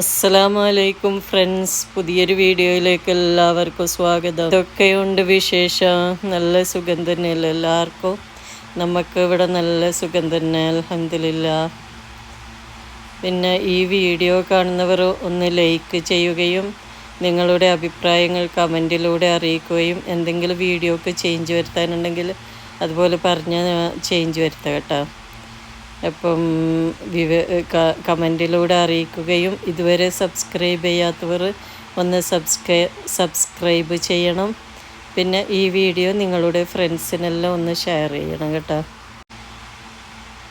അസ്സലാമലൈക്കും ഫ്രണ്ട്സ്. പുതിയൊരു വീഡിയോയിലേക്ക് എല്ലാവർക്കും സ്വാഗതം. ഇതൊക്കെയുണ്ട് വിശേഷം. നല്ല സുഖം തന്നെയല്ലേ എല്ലാവർക്കും? നമുക്ക് ഇവിടെ നല്ല സുഖം തന്നെ അലഹമില്ല പിന്നെ ഈ വീഡിയോ കാണുന്നവർ ഒന്ന് ലൈക്ക് ചെയ്യുകയും നിങ്ങളുടെ അഭിപ്രായങ്ങൾ കമന്റിലൂടെ അറിയിക്കുകയും എന്തെങ്കിലും വീഡിയോക്ക് ചേഞ്ച് വരുത്താനുണ്ടെങ്കിൽ അതുപോലെ പറഞ്ഞ് ചേഞ്ച് വരുത്താം കേട്ടോ. അപ്പം വിവ കമന്റിലൂടെ അറിയിക്കുകയും ഇതുവരെ സബ്സ്ക്രൈബ് ചെയ്യാത്തവർ ഒന്ന് സബ്സ്ക്രൈ സബ്സ്ക്രൈബ് ചെയ്യണം. പിന്നെ ഈ വീഡിയോ നിങ്ങളുടെ ഫ്രണ്ട്സിനെല്ലാം ഒന്ന് ഷെയർ ചെയ്യണം കേട്ടോ.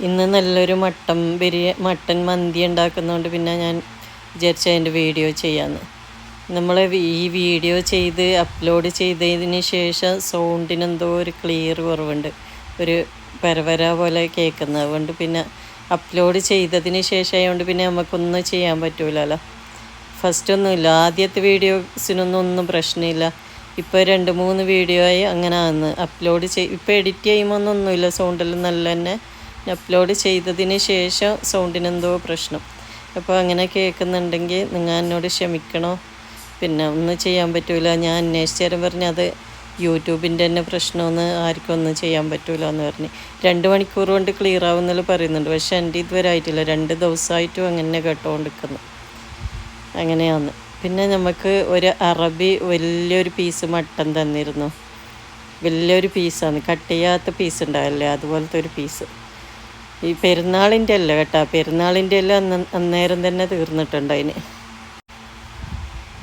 ഇന്ന് നല്ലൊരു മട്ടൻ ബിരിയാ മട്ടൻ മന്തി ഉണ്ടാക്കുന്നതുകൊണ്ട് പിന്നെ ഞാൻ വിചാരിച്ച അതിന്റെ വീഡിയോ ചെയ്യാമെന്ന് നമ്മൾ ഈ വീഡിയോ ചെയ്ത് അപ്ലോഡ് ചെയ്തതിന് ശേഷം സൗണ്ടിനെന്തോ ഒരു ക്ലിയർ കുറവുണ്ട്. ഒരു പരവര പോലെ കേൾക്കുന്നത് അതുകൊണ്ട് പിന്നെ അപ്ലോഡ് ചെയ്തതിന് ശേഷം ആയതുകൊണ്ട് പിന്നെ നമുക്കൊന്നും ചെയ്യാൻ പറ്റൂലല്ലോ. ഫസ്റ്റ് ഒന്നുമില്ല. ആദ്യത്തെ വീഡിയോസിനൊന്നും ഒന്നും പ്രശ്നമില്ല. ഇപ്പോൾ രണ്ട് മൂന്ന് വീഡിയോ ആയി അങ്ങനെ ആന്ന് അപ്ലോഡ് ചെയ് ഇപ്പോൾ എഡിറ്റ് ചെയ്യുമ്പോൾ ഒന്നുമില്ല സൗണ്ടെല്ലാം നല്ല തന്നെ അപ്ലോഡ് ചെയ്തതിന് ശേഷം സൗണ്ടിന് എന്തോ പ്രശ്നം. അപ്പോൾ അങ്ങനെ കേൾക്കുന്നുണ്ടെങ്കിൽ നിങ്ങൾ എന്നോട് ക്ഷമിക്കണോ? പിന്നെ ഒന്നും ചെയ്യാൻ പറ്റൂല. ഞാൻ അന്വേഷിച്ചേരം പറഞ്ഞത് യൂട്യൂബിന്റെ തന്നെ പ്രശ്നമൊന്നും ആർക്കും ഒന്നും ചെയ്യാൻ പറ്റൂല എന്ന് പറഞ്ഞ്. രണ്ട് മണിക്കൂർ കൊണ്ട് ക്ലിയർ ആവുന്നല്ലോ പറയുന്നുണ്ട്. പക്ഷെ എന്റെ ഇതുവരെ ആയിട്ടില്ല. രണ്ട് ദിവസമായിട്ടും അങ്ങനെ കേട്ടോണ്ടിരിക്കുന്നു. അങ്ങനെയാണ്. പിന്നെ നമുക്ക് ഒരു അറബി വലിയൊരു പീസ് മട്ടൻ തന്നിരുന്നു. വലിയൊരു പീസാണ് കട്ട് ചെയ്യാത്ത പീസ് ഉണ്ടാവില്ലേ? അതുപോലത്തെ ഒരു പീസ് ഈ പെരുന്നാളിന്റെ അല്ല കേട്ടോ. പെരുന്നാളിന്റെ എല്ലാം അന്ന് അന്നേരം തന്നെ തീർന്നിട്ടുണ്ട് അതിന്.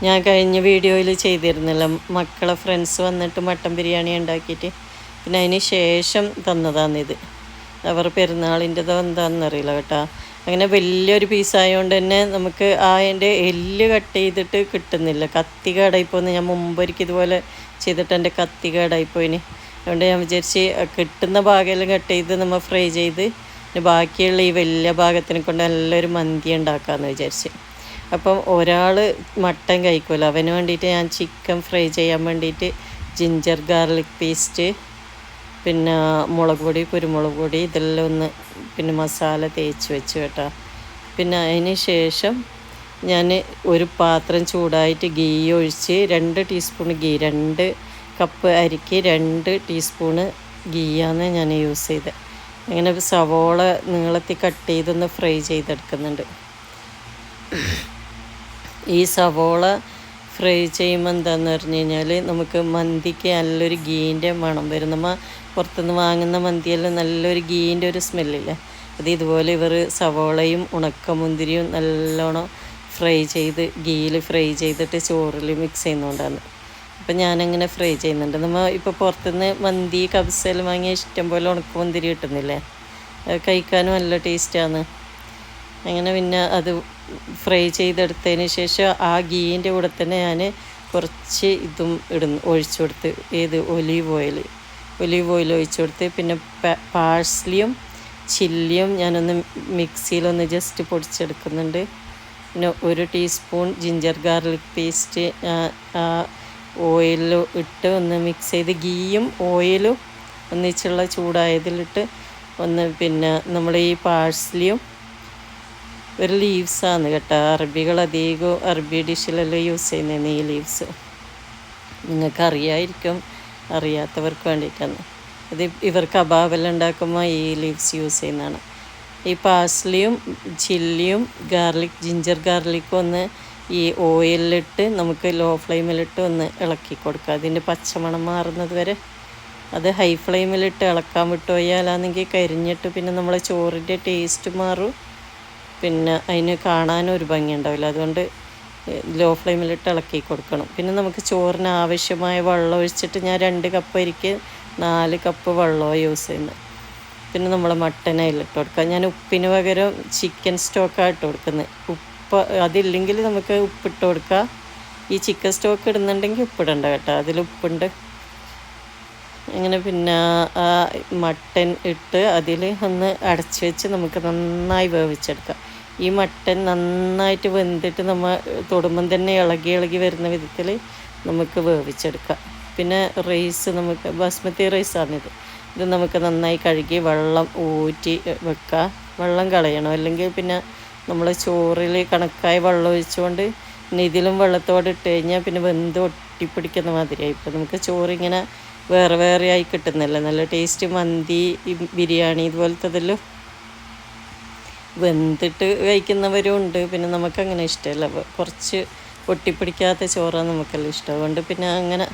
ഞാൻ കഴിഞ്ഞ വീഡിയോയിൽ ചെയ്തിരുന്നില്ല. മക്കളെ ഫ്രണ്ട്സ് വന്നിട്ട് മട്ടൻ ബിരിയാണി ഉണ്ടാക്കിയിട്ട്. പിന്നെ അതിന് ശേഷം തന്നതാണിത്. അവർ പെരുന്നാളിന്റെതോ എന്താണെന്നറിയില്ല കേട്ടോ. അങ്ങനെ വലിയൊരു പീസായതുകൊണ്ട് തന്നെ നമുക്ക് ആ അതിന്റെ എല്ല് കട്ട് ചെയ്തിട്ട് കിട്ടുന്നില്ല. കത്തി കേടായിപ്പോന്ന്. ഞാൻ മുമ്പൊരിക്കും ഇതുപോലെ ചെയ്തിട്ട് എന്റെ കത്തി കേടായിപ്പോയിന്. അതുകൊണ്ട് ഞാൻ വിചാരിച്ച് കിട്ടുന്ന ഭാഗമെല്ലാം കട്ട് ചെയ്ത് നമ്മൾ ഫ്രൈ ചെയ്ത് ബാക്കിയുള്ള ഈ വലിയ ഭാഗത്തിനെ കൊണ്ട് നല്ലൊരു മന്തി ഉണ്ടാക്കാമെന്ന് വിചാരിച്ച്. അപ്പം ഒരാൾ മട്ടൻ കഴിക്കുമല്ലോ. അവന് വേണ്ടിയിട്ട് ഞാൻ ചിക്കൻ ഫ്രൈ ചെയ്യാൻ വേണ്ടിയിട്ട് ജിഞ്ചർ ഗാർലിക് പേസ്റ്റ് പിന്നെ മുളക് പൊടി കുരുമുളക് പൊടി ഇതെല്ലാം ഒന്ന് പിന്നെ മസാല തേച്ച് വെച്ച് കേട്ടോ. പിന്നെ അതിന് ശേഷം ഞാൻ ഒരു പാത്രം ചൂടായിട്ട് ഗീ ഒഴിച്ച് രണ്ട് ടീസ്പൂൺ ഗീ രണ്ട് കപ്പ് അരിക്ക് രണ്ട് ടീസ്പൂണ് ഗീയാണ് ഞാൻ യൂസ് ചെയ്തത് അങ്ങനെ സവോള നീളത്തിൽ കട്ട് ചെയ്തൊന്ന് ഫ്രൈ ചെയ്തെടുക്കുന്നുണ്ട്. ഈ സവോള ഫ്രൈ ചെയ്യുമ്പോൾ എന്താണെന്ന് പറഞ്ഞു കഴിഞ്ഞാൽ നമുക്ക് മന്തിക്ക് നല്ലൊരു ഗീന്റെ മണം വരും. നമ്മൾ പുറത്തുനിന്ന് വാങ്ങുന്ന മന്തിയെല്ലാം നല്ലൊരു ഗീന്റെ ഒരു സ്മെല്ലില്ലേ? അത് ഇതുപോലെ ഇവർ സവോളയും ഉണക്കമുന്തിരിയും നല്ലോണം ഫ്രൈ ചെയ്ത് ഗീയിൽ ഫ്രൈ ചെയ്തിട്ട് ചോറിൽ മിക്സ് ചെയ്യുന്നതുകൊണ്ടാണ് അപ്പം ഞാനങ്ങനെ ഫ്രൈ ചെയ്യുന്നുണ്ട്. നമ്മൾ ഇപ്പോൾ പുറത്തുനിന്ന് മന്തി കബ്സെല്ലാം വാങ്ങിയ ഇഷ്ടം പോലെ ഉണക്കമുന്തിരി കിട്ടുന്നില്ലേ? കഴിക്കാനും നല്ല ടേസ്റ്റാണ് അങ്ങനെ പിന്നെ അത് ഫ്രൈ ചെയ്തെടുത്തതിന് ശേഷം ആ ഗീന്റെ കൂടെ തന്നെ ഞാൻ കുറച്ച് ഇതും ഇടുന്നു ഒഴിച്ചു കൊടുത്ത്. ഏത്? Olive oil. ഒലീവ് ഓയിൽ ഒഴിച്ചു കൊടുത്ത്. പിന്നെ പാഴ്സ്ലിയും ചില്ലിയും ഞാനൊന്ന് മിക്സിയിലൊന്ന് ജസ്റ്റ് പൊടിച്ചെടുക്കുന്നുണ്ട്. പിന്നെ ഒരു ടീസ്പൂൺ ജിഞ്ചർ ഗാർലിക് പേസ്റ്റ് ആ ഓയിലിൽ ഇട്ട് ഒന്ന് മിക്സ് ചെയ്ത് ഗീയും ഓയിലും ഒന്നിച്ചുള്ള ചൂടായതിലിട്ട് ഒന്ന് പിന്നെ നമ്മൾ ഈ പാഴ്സ്ലിയും ഒരു ലീവ്സാണ് കേട്ടോ. അറബികൾ അധികം അറബി ഡിഷിലെല്ലാം യൂസ് ചെയ്യുന്നതാണ് ഈ ലീവ്സ് നിങ്ങൾക്ക് അറിയായിരിക്കും അറിയാത്തവർക്ക് വേണ്ടിയിട്ടാണ്. അത് ഇവർക്ക് അഭാവെല്ലാം ഉണ്ടാക്കുമ്പോൾ ഈ ലീവ്സ് യൂസ് ചെയ്യുന്നതാണ്. ഈ പാസ്ലിയും ചില്ലിയും ഗാർലിക് ജിഞ്ചർ ഗാർലിക്കും ഒന്ന് ഈ ഓയിലിട്ട് നമുക്ക് ലോ ഫ്ലെയിമിലിട്ട് ഒന്ന് ഇളക്കി കൊടുക്കുക. അതിന്റെ പച്ചമണം മാറുന്നത് വരെ അത് ഹൈ ഫ്ലെയിമിലിട്ട് ഇളക്കാൻ വിട്ടുപോയാലാണെങ്കിൽ കരിഞ്ഞിട്ട് പിന്നെ നമ്മളെ ചോറിന്റെ ടേസ്റ്റ് മാറും. പിന്നെ അതിന് കാണാനും ഒരു ഭംഗി ഉണ്ടാവില്ല. അതുകൊണ്ട് ലോ ഫ്ലെയിമിലിട്ട് ഇളക്കി കൊടുക്കണം. പിന്നെ നമുക്ക് ചോറിന് ആവശ്യമായ വെള്ളം ഒഴിച്ചിട്ട് ഞാൻ രണ്ട് കപ്പ് അരിക്ക് നാല് കപ്പ് വെള്ളമാണ് യൂസ് ചെയ്യുന്നത് പിന്നെ നമ്മൾ മട്ടൻ ഇട്ട് കൊടുക്കുക ഞാൻ ഉപ്പിന് പകരം ചിക്കൻ സ്റ്റോക്കാണ് ഇട്ട് കൊടുക്കുന്നത് ഉപ്പ് അതില്ലെങ്കിൽ നമുക്ക് ഉപ്പിട്ട് കൊടുക്കുക ഈ ചിക്കൻ സ്റ്റോക്ക് ഇടുന്നുണ്ടെങ്കിൽ ഉപ്പിടണ്ട കേട്ടോ. അതിൽ ഉപ്പുണ്ട്. അങ്ങനെ പിന്നെ മട്ടൻ ഇട്ട് അതിൽ ഒന്ന് അടച്ച് വെച്ച് നമുക്ക് നന്നായി വേവിച്ചെടുക്കാം. ഈ മട്ടൻ നന്നായിട്ട് വെന്തിട്ട് നമ്മൾ തൊടുമ്പം തന്നെ ഇളകി ഇളകി വരുന്ന വിധത്തിൽ നമുക്ക് വേവിച്ചെടുക്കാം. പിന്നെ റൈസ് നമുക്ക് ബാസ്മതി റൈസാണിത് ഇത് നമുക്ക് നന്നായി കഴുകി വെള്ളം ഊറ്റി വെക്കുക വെള്ളം കളയണം. അല്ലെങ്കിൽ പിന്നെ നമ്മൾ ചോറിൽ കണക്കായി വെള്ളം ഒഴിച്ചുകൊണ്ട് ഇതിലും വെള്ളത്തോടെ ഇട്ട് കഴിഞ്ഞാൽ പിന്നെ വെന്ത് ഒട്ടിപ്പിടിക്കുന്ന മാതിരിയായി. ഇപ്പോൾ നമുക്ക് ചോറിങ്ങനെ വേറെ വേറെ ആയി കിട്ടുന്നില്ല. നല്ല ടേസ്റ്റ് മന്തി ബിരിയാണി ഇതുപോലത്തെ ഇതുപോലത്തതെല്ലാം വെന്തിട്ട് കഴിക്കുന്നവരും ഉണ്ട് പിന്നെ നമുക്കങ്ങനെ ഇഷ്ടമല്ല കുറച്ച് ഒട്ടിപ്പിടിക്കാത്ത ചോറാണ് നമുക്കെല്ലാം ഇഷ്ടം. അതുകൊണ്ട് പിന്നെ അങ്ങനെ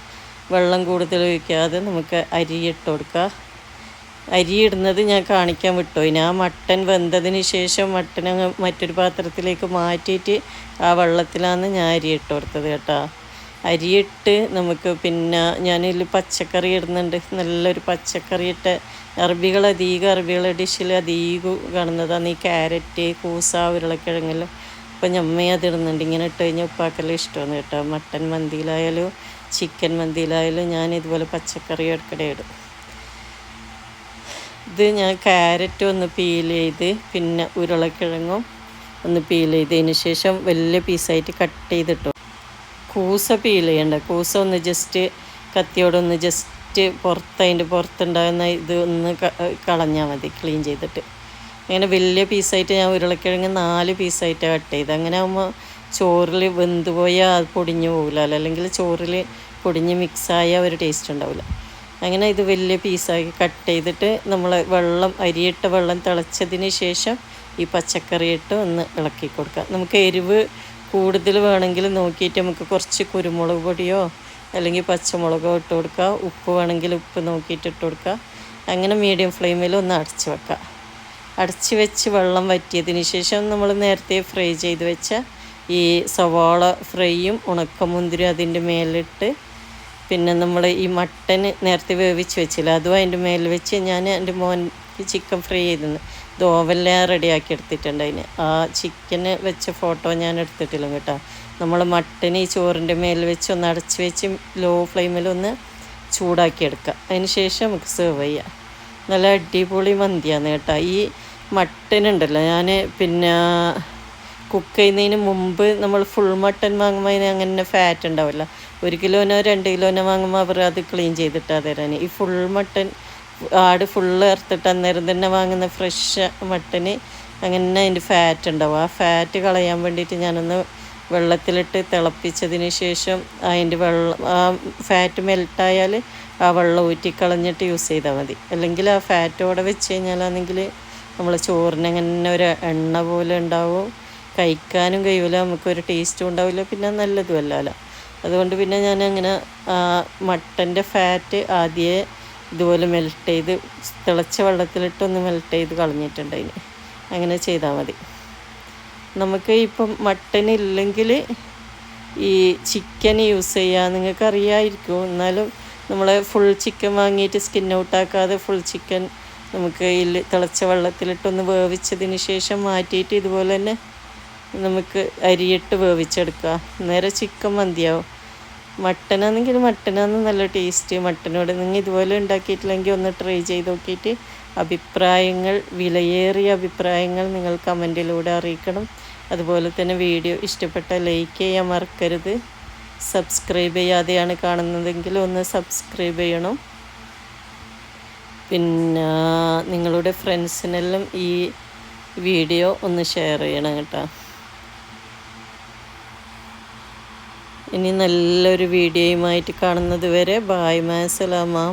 വെള്ളം കൂടുതൽ ഒഴിക്കാതെ നമുക്ക് അരി ഇട്ട് കൊടുക്കുക അരി ഇടുന്നത് ഞാൻ കാണിക്കാൻ വിട്ടു. ഇനി ആ മട്ടൻ വെന്തതിന് ശേഷം മട്ടൻ മറ്റൊരു പാത്രത്തിലേക്ക് മാറ്റിയിട്ട് ആ വെള്ളത്തിലാണ് ഞാൻ അരി ഇട്ട് കൊടുത്തത് കേട്ടോ. അരിയിട്ട് നമുക്ക് പിന്നെ ഞാനിതിൽ പച്ചക്കറി ഇടുന്നുണ്ട്. നല്ലൊരു പച്ചക്കറി ഇട്ട് അറബികൾ അധികം അറബികളെ ഡിഷിൽ അധികം കാണുന്നതാണ് ഈ ക്യാരറ്റ് കൂസ ഉരുളക്കിഴങ്ങെല്ലാം അപ്പം ഞമ്മ അതിടുന്നുണ്ട് ഇങ്ങനെ ഇട്ട് കഴിഞ്ഞാൽ ഉപ്പാക്കെല്ലാം ഇഷ്ടമാണ് കേട്ടോ. മട്ടൻ മന്തിയിലായാലും ചിക്കൻ മന്തിയിലായാലും ഞാൻ ഇതുപോലെ പച്ചക്കറി ഇടക്കിടെ ഇടും. ഇത് ഞാൻ ക്യാരറ്റ് ഒന്ന് പീൽ ചെയ്ത് പിന്നെ ഉരുളക്കിഴങ്ങും ഒന്ന് പീൽ ചെയ്തതിന് ശേഷം വലിയ പീസായിട്ട് കട്ട് ചെയ്തിട്ടു കൂസ പീൽ ചെയ്യണ്ട? കൂസ ഒന്ന് ജസ്റ്റ് കത്തിയോടൊന്ന് ജസ്റ്റ് പുറത്ത് അതിന്റെ പുറത്തുണ്ടാകുന്ന ഇത് ഒന്ന് കളഞ്ഞാൽ മതി ക്ലീൻ ചെയ്തിട്ട്. അങ്ങനെ വലിയ പീസായിട്ട് ഞാൻ ഉരുളക്കിഴങ്ങ് നാല് പീസായിട്ട് കട്ട് ചെയ്ത്. അങ്ങനെ ആകുമ്പോൾ ചോറിൽ വെന്ത് പോയാൽ അത് പൊടിഞ്ഞു പോകില്ല അല്ലെങ്കിൽ ചോറിൽ പൊടിഞ്ഞ് മിക്സായ ഒരു ടേസ്റ്റ് ഉണ്ടാവില്ല. അങ്ങനെ ഇത് വലിയ പീസാക്കി കട്ട് ചെയ്തിട്ട് നമ്മൾ വെള്ളം അരിയിട്ട വെള്ളം തിളച്ചതിന് ശേഷം ഈ പച്ചക്കറി ഇട്ട് ഒന്ന് ഇളക്കി കൊടുക്കുക. നമുക്ക് എരിവ് കൂടുതൽ വേണമെങ്കിൽ നോക്കിയിട്ട് നമുക്ക് കുറച്ച് കുരുമുളക് പൊടിയോ അല്ലെങ്കിൽ പച്ചമുളകോ ഇട്ട് കൊടുക്കുക. ഉപ്പ് വേണമെങ്കിൽ ഉപ്പ് നോക്കിയിട്ട് ഇട്ട് കൊടുക്കുക. അങ്ങനെ മീഡിയം ഫ്ലെയിമിൽ ഒന്ന് അടച്ച് വെക്കുക. അടച്ച് വെച്ച് വെള്ളം വറ്റിയതിന് ശേഷം നമ്മൾ നേരത്തെ ഫ്രൈ ചെയ്ത് വെച്ച ഈ സവാള ഫ്രൈയും ഉണക്കമുന്തിരി അതിന്റെ മേലിട്ട് പിന്നെ നമ്മൾ ഈ മട്ടൻ നേരത്തെ വേവിച്ച് വെച്ചില്ല? അതും അതിന്റെ മേലിൽ വെച്ച് ഞാൻ എന്റെ മോൻ ചിക്കൻ ഫ്രൈ ചെയ്തിരുന്നു. ഇത് ഓവനിൽ റെഡിയാക്കി എടുത്തിട്ടുണ്ട് അതിന്. ആ ചിക്കന് വെച്ച ഫോട്ടോ ഞാൻ എടുത്തിട്ടില്ല കേട്ടോ. നമ്മൾ മട്ടൻ ഈ ചോറിന്റെ മേൽ വെച്ച് ഒന്ന് അടച്ച് വെച്ച് ലോ ഫ്ലെയിമിൽ ഒന്ന് ചൂടാക്കി എടുക്കുക അതിന് ശേഷം നമുക്ക് സെർവ് ചെയ്യാം. നല്ല അടിപൊളി മന്തിയാണ് കേട്ടോ. ഈ മട്ടൻ ഉണ്ടല്ലോ ഞാൻ പിന്നെ കുക്ക് ചെയ്യുന്നതിന് മുമ്പ് നമ്മൾ ഫുൾ മട്ടൻ വാങ്ങുമ്പോൾ അതിന് അങ്ങനെ ഫാറ്റ് ഉണ്ടാവില്ല. ഒരു കിലോനോ രണ്ട് കിലോനോ വാങ്ങുമ്പോൾ അവർ അത് ക്ലീൻ ചെയ്തിട്ടാണ് തരാൻ ഈ ഫുൾ മട്ടൻ ആട് ഫുള്ള് എർത്തിട്ട് അന്നേരം തന്നെ വാങ്ങുന്ന ഫ്രഷ് മട്ടന് അങ്ങനെ അതിന്റെ ഫാറ്റ് ഉണ്ടാവും. ആ ഫാറ്റ് കളയാൻ വേണ്ടിയിട്ട് ഞാനൊന്ന് വെള്ളത്തിലിട്ട് തിളപ്പിച്ചതിന് ശേഷം അതിന്റെ വെള്ളം ആ ഫാറ്റ് മെൽട്ടായാൽ ആ വെള്ളം ഊറ്റിക്കളഞ്ഞിട്ട് യൂസ് ചെയ്താൽ മതി. അല്ലെങ്കിൽ ആ ഫാറ്റോടെ വെച്ച് കഴിഞ്ഞാലാണെങ്കിൽ നമ്മൾ ചോറിന് അങ്ങനെ ഒരു എണ്ണ പോലെ ഉണ്ടാവും. കഴിക്കാനും കഴിയില്ല നമുക്കൊരു ടേസ്റ്റും ഉണ്ടാവില്ല പിന്നെ നല്ലതും അല്ലല്ലോ. അതുകൊണ്ട് പിന്നെ ഞാൻ അങ്ങനെ മട്ടന്റെ ഫാറ്റ് ആദ്യമേ ഇതുപോലെ മെൽറ്റ് ചെയ്ത് തിളച്ച വെള്ളത്തിലിട്ടൊന്ന് മെൽറ്റ് ചെയ്ത് കളഞ്ഞിട്ടുണ്ട് അതിന്. അങ്ങനെ ചെയ്താൽ മതി. നമുക്ക് ഇപ്പം മട്ടൻ ഇല്ലെങ്കിൽ ഈ ചിക്കൻ യൂസ് ചെയ്യാൻ നിങ്ങൾക്ക് അറിയാമായിരിക്കും എന്നാലും നമ്മൾ ഫുൾ ചിക്കൻ വാങ്ങിയിട്ട് സ്കിൻ ഔട്ടാക്കാതെ ഫുൾ ചിക്കൻ നമുക്ക് ഈ തിളച്ച വെള്ളത്തിലിട്ടൊന്ന് വേവിച്ചതിന് ശേഷം മാറ്റിയിട്ട് ഇതുപോലെ തന്നെ നമുക്ക് അരിയിട്ട് വേവിച്ചെടുക്കുക നേരെ ചിക്കൻ മന്തിയാവും മട്ടനാണെങ്കിൽ മട്ടനാണ് നല്ല ടേസ്റ്റ് മട്ടനോട് നിങ്ങൾ ഇതുപോലെ ഉണ്ടാക്കിയിട്ടില്ലെങ്കിൽ ഒന്ന് ട്രൈ ചെയ്ത് നോക്കിയിട്ട് അഭിപ്രായങ്ങൾ വിലയേറിയ അഭിപ്രായങ്ങൾ നിങ്ങൾ കമന്റിലൂടെ അറിയിക്കണം. അതുപോലെ തന്നെ വീഡിയോ ഇഷ്ടപ്പെട്ട ലൈക്ക് ചെയ്യാൻ മറക്കരുത്. സബ്സ്ക്രൈബ് ചെയ്യാതെയാണ് കാണുന്നതെങ്കിൽ ഒന്ന് സബ്സ്ക്രൈബ് ചെയ്യണം. പിന്നെ നിങ്ങളുടെ ഫ്രണ്ട്സിനെല്ലാം ഈ വീഡിയോ ഒന്ന് ഷെയർ ചെയ്യണം കേട്ടോ. ഇനി നല്ലൊരു വീഡിയോയുമായിട്ട് കാണുന്നത് വരെ ബായ് മാസലാമ